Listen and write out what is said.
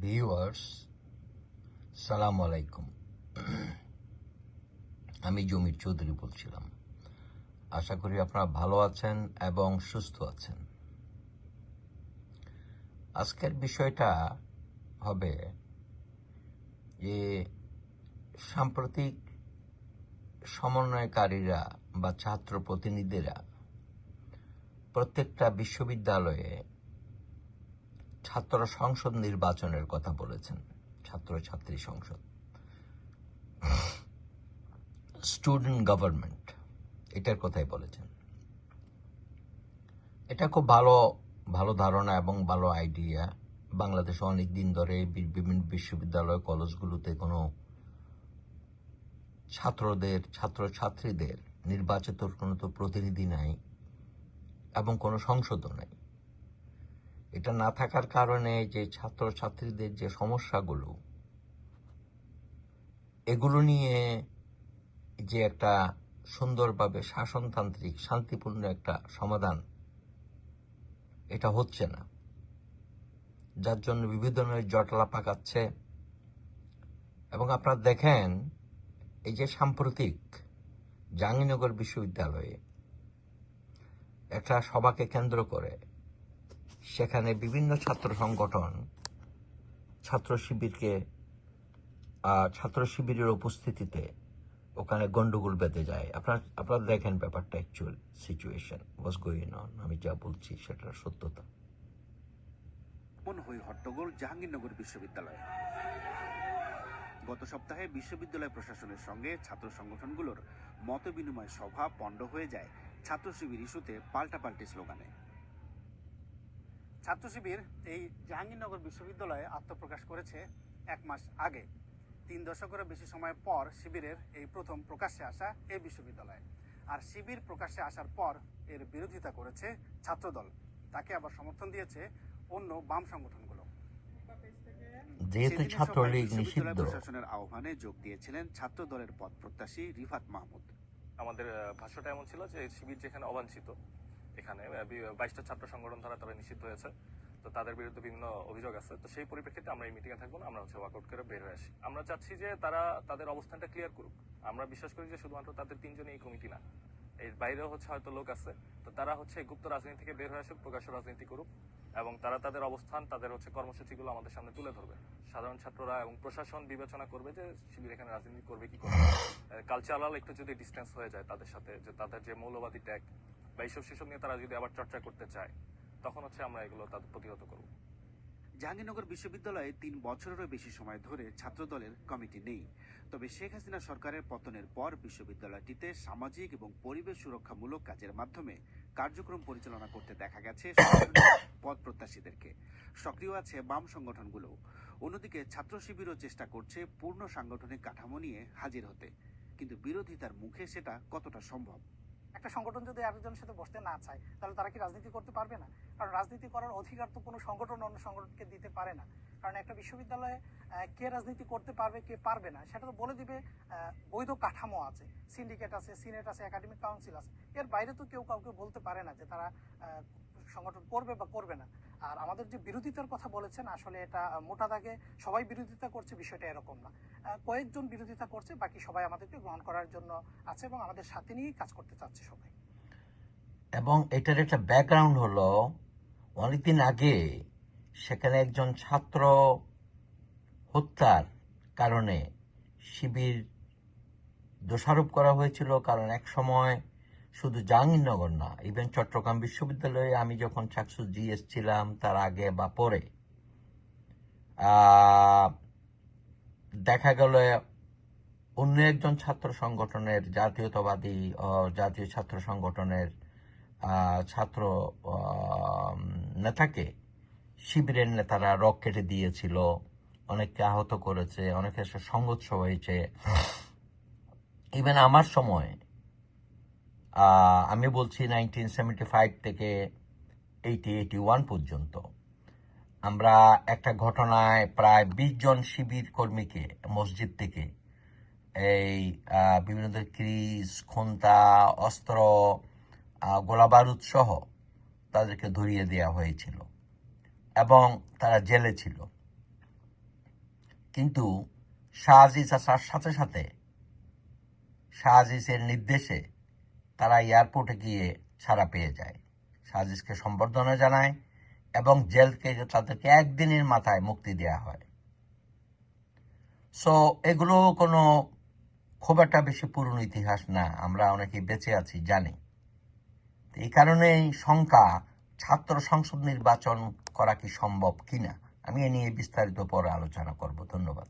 Viewers সালাম আলাইকুম। আমি জমির চৌধুরী বলছিলাম। আশা করি আপনারা ভালো আছেন এবং সুস্থ আছেন। আজকের বিষয়টা হবে যে সাম্প্রতিক সমন্বয়কারীরা বা ছাত্র প্রতিনিধিরা প্রত্যেকটা বিশ্ববিদ্যালয়ে ছাত্র সংসদ নির্বাচনের কথা বলেছেন। ছাত্র ছাত্রী সংসদ। স্টুডেন্ট গভর্নমেন্ট এটার কথাই বলেছেন। এটা খুব ভালো ভালো ধারণা এবং ভালো আইডিয়া বাংলাদেশে অনেক দিন ধরে বিভিন্ন বিশ্ববিদ্যালয়, কলেজগুলোতে কোনো ছাত্রদের ছাত্রছাত্রীদের নির্বাচিত কোনো তো প্রতিনিধি নাই এবং কোনো সংসদও নাই। এটা না থাকার কারণে যে ছাত্রছাত্রীদের যে সমস্যাগুলো, এগুলো নিয়ে যে একটা সুন্দরভাবে শাসনতান্ত্রিক, শান্তিপূর্ণ একটা সমাধান, এটা হচ্ছে না। যার জন্য বিভিন্ন ধরনের জটলা পাকাচ্ছে। এবং আপনারা দেখেন, এই যে সাম্প্রতিক জাহাঙ্গীরনগর বিশ্ববিদ্যালয়ে একটা সভাকে কেন্দ্র করে সেখানে বিভিন্ন ছাত্র সংগঠন, ছাত্র শিবিরকে ছাত্র শিবিরের উপস্থিতিতে ওখানে গন্ডগোল বেঁধে যায়। আপনার, আপনারা দেখেন ব্যাপারটা actual situation was going on আমি যা বলছি সেটার সত্যতা। হই হট্টগোল, জাহাঙ্গীরনগর বিশ্ববিদ্যালয়ে। গত সপ্তাহে বিশ্ববিদ্যালয় প্রশাসনের সঙ্গে ছাত্র সংগঠনগুলোর মতবিনিময় সভা পণ্ড হয়ে যায়। ছাত্র শিবির ইস্যুতে পাল্টাপাল্টি স্লোগানে। ছাত্র শিবির এই জাহাঙ্গীরনগর বিশ্ববিদ্যালয়ে আত্মপ্রকাশ করেছে এক মাস আগে। তিন দশকেরও বেশি সময় পর শিবিরের এই প্রথম প্রকাশ্যে আসা এই বিশ্ববিদ্যালয়ে। আর শিবির প্রকাশ্যে আসার পর এর বিরোধিতা করেছে ছাত্রদল। তাকে আবার সমর্থন দিয়েছে অন্য বাম সংগঠনগুলো। যেহেতু ছাত্রলীগ নিষিদ্ধ। বিশ্ববিদ্যালয় প্রশাসনের আহ্বানে যোগ দিয়েছিলেন ছাত্র দলের পদ প্রত্যাশী রিফাত মাহমুদ। আমাদের ভাষ্যটা এমন ছিল যে শিবির যেখানে অবাঞ্ছিত এখানে। বাইশটা ছাত্র সংগঠন দ্বারা তারা নিষিদ্ধ হয়েছে। তো তাদের বিরুদ্ধে বিভিন্ন অভিযোগ আছে। তো সেই পরিপ্রেক্ষিতে আমরা এই মিটিংয়ে থাকব না, আমরা হচ্ছে ওয়াকআউট করে বের হয়ে আসি। আমরা চাচ্ছি যে তারা তাদের অবস্থানটা ক্লিয়ার করুক। আমরা বিশ্বাস করি যে শুধুমাত্র তাদের তিনজনই এই কমিটি না। এর বাইরেও হচ্ছে হয়তো লোক আছে। তো তারা হচ্ছে গুপ্ত রাজনীতি থেকে বের হয়ে আসুক, প্রকাশ্য রাজনীতি করুক, এবং তারা তাদের অবস্থান, তাদের হচ্ছে কর্মসূচিগুলো আমাদের সামনে তুলে ধরবে। সাধারণ ছাত্ররা এবং প্রশাসন বিবেচনা করবে যে শিবির এখানে রাজনীতি করবে কি করবে কালচারাল একটু যদি ডিস্টেন্স হয়ে যায় তাদের সাথে, যে তাদের যে মৌলবাদী ট্যাগ বা এইসব সেসব নিয়ে তারা যদি আবার চর্চা করতে চায়, তখন হচ্ছে আমরা এগুলো তাদের প্রতিহত করব। জাহাঙ্গীরনগর বিশ্ববিদ্যালয়ে তিন বছরেরও বেশি সময় ধরে ছাত্রদলের কমিটি নেই। তবে শেখ হাসিনা সরকারের পতনের পর বিশ্ববিদ্যালয়টিতে সামাজিক এবং পরিবেশ সুরক্ষামূলক কাজের মাধ্যমে কার্যক্রম পরিচালনা করতে দেখা গেছে পদ প্রত্যাশীদেরকে। সক্রিয় আছে বাম সংগঠনগুলো। অন্যদিকে ছাত্র শিবিরও চেষ্টা করছে পূর্ণ সাংগঠনিক কাঠামো নিয়ে হাজির হতে। কিন্তু বিরোধিতার মুখে সেটা কতটা সম্ভব? একটা সংগঠন যদি আরেকজনের সাথে বসতে না চায়, তাহলে তারা কি রাজনীতি করতে পারবে না? কারণ রাজনীতি করার অধিকার তো কোনো সংগঠন অন্য সংগঠনকে দিতে পারে না। কারণ একটা বিশ্ববিদ্যালয়ে কে রাজনীতি করতে পারবে, কে পারবে না, সেটা তো বলে দিবে বৈধ কাঠামো আছে সিন্ডিকেট আছে সিনেট আছে একাডেমিক কাউন্সিল আছে। এর বাইরে তো কেউ কাউকে বলতে পারে না যে তারা সংগঠন করবে বা করবে না। আর আমাদের যে বিরোধিতার কথা বলেছেন, আসলে এটা মোটা দাগে সবাই বিরোধিতা করছে, বিষয়টা এরকম না। কয়েকজন বিরোধিতা করছে, বাকি সবাই আমাদেরকে গ্রহণ করার জন্য আছে এবং আমাদের সাথে নিয়েই কাজ করতে চাচ্ছে সবাই। এবং এটার একটা ব্যাকগ্রাউন্ড হলো, অনেকদিন আগে সেখানে একজন ছাত্র হত্যার কারণে শিবির দোষারোপ করা হয়েছিল, কারণ এক সময় শুধু জাহাঙ্গীরনগর না ইভেন চট্টগ্রাম বিশ্ববিদ্যালয়ে আমি যখন চাকসু জিএস ছিলাম, তার আগে বা পরে দেখা গেল অন্য একজন ছাত্র সংগঠনের জাতীয়তাবাদী জাতীয় ছাত্র সংগঠনের ছাত্র নেতাকে শিবিরের নেতারা রক কেটে দিয়েছিল, অনেককে আহত করেছে, অনেকের সংঘর্ষ হয়েছে। ইভেন আমার সময় আমি বলছি নাইনটিন সেভেন্টি ফাইভ থেকে এইটি এইটি ওয়ান পর্যন্ত। আমরা একটা ঘটনায় প্রায় বিশ জন শিবির কর্মীকে মসজিদ থেকে এই বিভিন্ন ক্রিজ, খুন্তা, অস্ত্র গোলাবারুদ সহ তাদেরকে ধরিয়ে দেওয়া হয়েছিল এবং তারা জেলে ছিল। কিন্তু শাহজিজ আসার সাথে সাথে শাহজিজের নির্দেশে তারা এয়ারপোর্টে গিয়ে ছাড়া পেয়ে যায়। শাহজিজকে সম্বর্ধনা জানায় এবং জেলকে তাদেরকে একদিনের মাথায় মুক্তি দেওয়া হয়। সো এগুলো কোনো খুব একটা বেশি পুরনো ইতিহাস না, আমরা অনেকেই বেঁচে আছি, জানি। এই কারণেই শঙ্কা, ছাত্র সংসদ নির্বাচন করা কি সম্ভব কিনা, আমি এ নিয়ে বিস্তারিত পরে আলোচনা করব। ধন্যবাদ।